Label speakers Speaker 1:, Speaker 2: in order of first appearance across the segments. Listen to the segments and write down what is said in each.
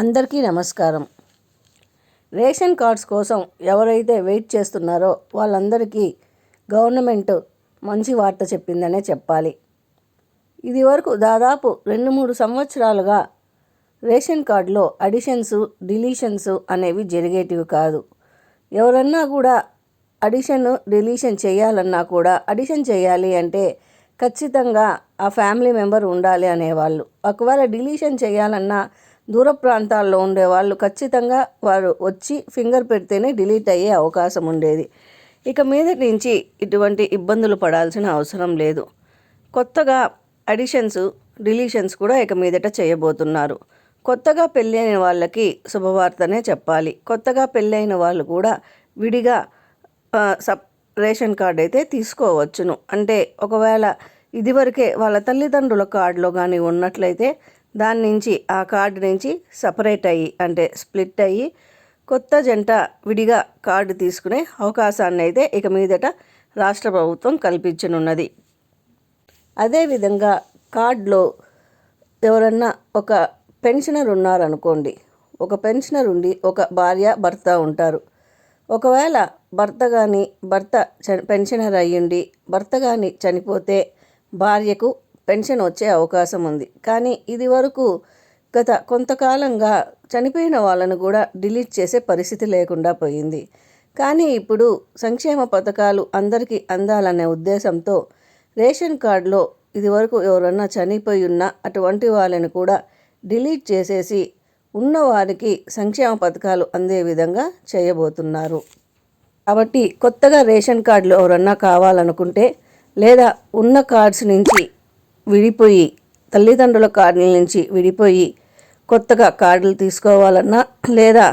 Speaker 1: అందరికీ నమస్కారం. Ration cards కోసం ఎవరైతే వెయిట్ చేస్తున్నారో వాళ్ళందరికీ గవర్నమెంట్ మంచి వార్త చెప్పిందనే చెప్పాలి. ఇది వరకు దాదాపు రెండు మూడు సంవత్సరాలుగా రేషన్ కార్డులో అడిషన్స్ డిలీషన్స్ అనేవి జరిగేటివి కాదు. ఎవరన్నా కూడా అడిషన్ డిలీషన్ చేయాలన్నా కూడా అడిషన్ చేయాలి అంటే ఖచ్చితంగా ఆ ఫ్యామిలీ మెంబర్ ఉండాలి అనేవాళ్ళు. ఒకవేళ డిలీషన్ చేయాలన్నా దూర ప్రాంతాల్లో ఉండే వాళ్ళు ఖచ్చితంగా వారు వచ్చి ఫింగర్ పెడితేనే డిలీట్ అయ్యే అవకాశం ఉండేది. ఇక మీద నుంచి ఇటువంటి ఇబ్బందులు పడాల్సిన అవసరం లేదు. కొత్తగా అడిషన్స్ డిలీషన్స్ కూడా ఇక మీదట చేయబోతున్నారు. కొత్తగా పెళ్ళైన వాళ్ళకి శుభవార్తనే చెప్పాలి. కొత్తగా పెళ్ళైన వాళ్ళు కూడా విడిగా సప్ రేషన్ కార్డ్ అయితే తీసుకోవచ్చును. అంటే ఒకవేళ ఇదివరకే వాళ్ళ తల్లిదండ్రుల కార్డులో కానీ ఉన్నట్లయితే దాని నుంచి ఆ కార్డు నుంచి సపరేట్ అయ్యి అంటే స్ప్లిట్ అయ్యి కొత్త జంట విడిగా కార్డు తీసుకునే అవకాశాన్ని అయితే ఇక మీదట రాష్ట్ర ప్రభుత్వం కల్పించనున్నది. అదేవిధంగా కార్డులో ఎవరన్నా ఒక పెన్షనర్ ఉన్నారనుకోండి ఒక పెన్షనర్ ఉండి ఒక భార్య భర్త ఉంటారు. ఒకవేళ భర్త కానీ భర్త చ పెన్షనర్ అయ్యుండి భర్త కానీ చనిపోతే భార్యకు పెన్షన్ వచ్చే అవకాశం ఉంది. కానీ ఇది వరకు గత కొంతకాలంగా చనిపోయిన వాళ్ళను కూడా డిలీట్ చేసే పరిస్థితి లేకుండా పోయింది. కానీ ఇప్పుడు సంక్షేమ పథకాలు అందరికీ అందాలనే ఉద్దేశంతో రేషన్ కార్డులో ఇదివరకు ఎవరన్నా చనిపోయి ఉన్నా అటువంటి వాళ్ళని కూడా డిలీట్ చేసేసి ఉన్నవారికి సంక్షేమ పథకాలు అందే విధంగా చేయబోతున్నారు. కాబట్టి కొత్తగా రేషన్ కార్డులు ఎవరన్నా కావాలనుకుంటే లేదా ఉన్న కార్డ్స్ నుంచి విడిపోయి తల్లిదండ్రుల కార్డుల నుంచి విడిపోయి కొత్తగా కార్డులు తీసుకోవాలన్నా లేదా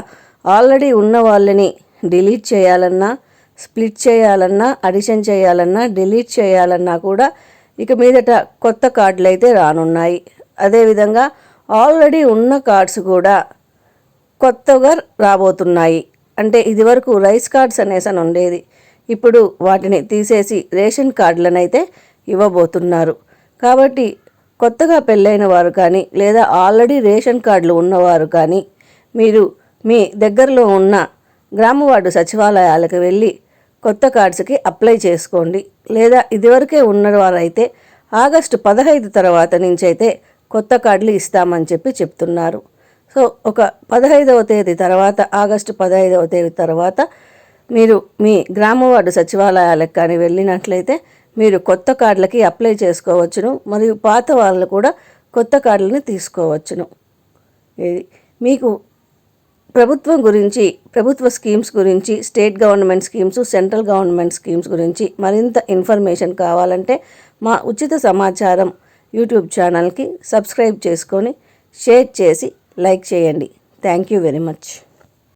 Speaker 1: ఆల్రెడీ ఉన్న వాళ్ళని డిలీట్ చేయాలన్నా స్ప్లిట్ చేయాలన్నా అడిషన్ చేయాలన్నా డిలీట్ చేయాలన్నా కూడా ఇక మీదట కొత్త కార్డులు అయితే రానున్నాయి. అదేవిధంగా ఆల్రెడీ ఉన్న కార్డ్స్ కూడా కొత్తగా రాబోతున్నాయి. అంటే ఇదివరకు రైస్ కార్డ్స్ అనేసి అని ఉండేది. ఇప్పుడు వాటిని తీసేసి రేషన్ కార్డులనైతే ఇవ్వబోతున్నారు. కాబట్టి కొత్తగా పెళ్ళైన వారు కానీ లేదా ఆల్రెడీ రేషన్ కార్డులు ఉన్నవారు కానీ మీరు మీ దగ్గరలో ఉన్న గ్రామ వార్డు సచివాలయాలకు వెళ్ళి కొత్త కార్డ్స్కి అప్లై చేసుకోండి. లేదా ఇదివరకే ఉన్నవారైతే ఆగస్టు పదహైదు తర్వాత నుంచి అయితే కొత్త కార్డులు ఇస్తామని చెప్పి చెప్తున్నారు. సో ఒక పదహైదవ తేదీ తర్వాత ఆగస్టు పదహైదవ తేదీ తర్వాత మీరు మీ గ్రామ వార్డు సచివాలయాలకు కానీ వెళ్ళినట్లయితే మీరు కొత్త కార్డులకి అప్లై చేసుకోవచ్చును మరియు పాత వాళ్ళు కూడా కొత్త కార్డులను తీసుకోవచ్చును. ఇది మీకు ప్రభుత్వం గురించి ప్రభుత్వ స్కీమ్స్ గురించి state government schemes central government schemes గురించి మరింత ఇన్ఫర్మేషన్ కావాలంటే మా ఉచిత సమాచారం యూట్యూబ్ ఛానల్కి సబ్స్క్రైబ్ చేసుకొని షేర్ చేసి లైక్ చేయండి. Thank you very much.